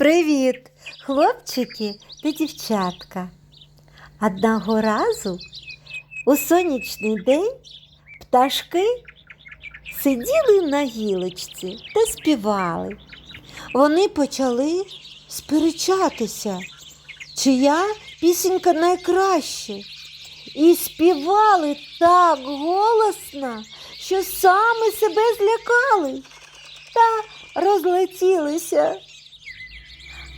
Привіт, хлопчики та дівчатка. Одного разу у сонячний день пташки сиділи на гілочці та співали. Вони почали сперечатися, чия пісенька найкраще. І співали так голосно, що саме себе злякали та розлетілися.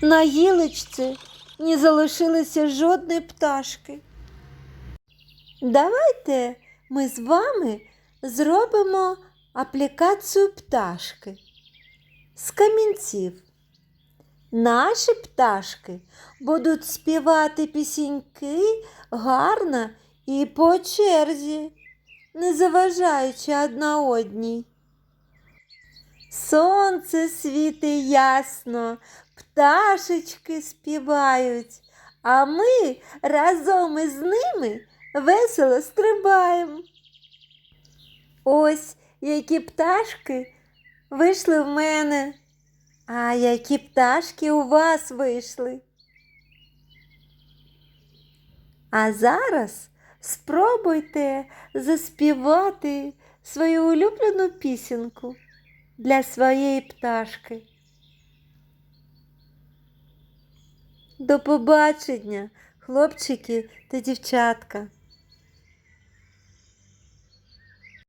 На гілочці не залишилося жодної пташки. Давайте ми з вами зробимо аплікацію пташки з камінців. Наші пташки будуть співати пісеньки гарно і по черзі, не заважаючи одна одній. Сонце світить ясно, пташечки співають, а ми разом із ними весело стрибаємо. Ось які пташки вийшли в мене, а які пташки у вас вийшли. А зараз спробуйте заспівати свою улюблену пісеньку для своєї пташки. До побачення, хлопчики та дівчатка.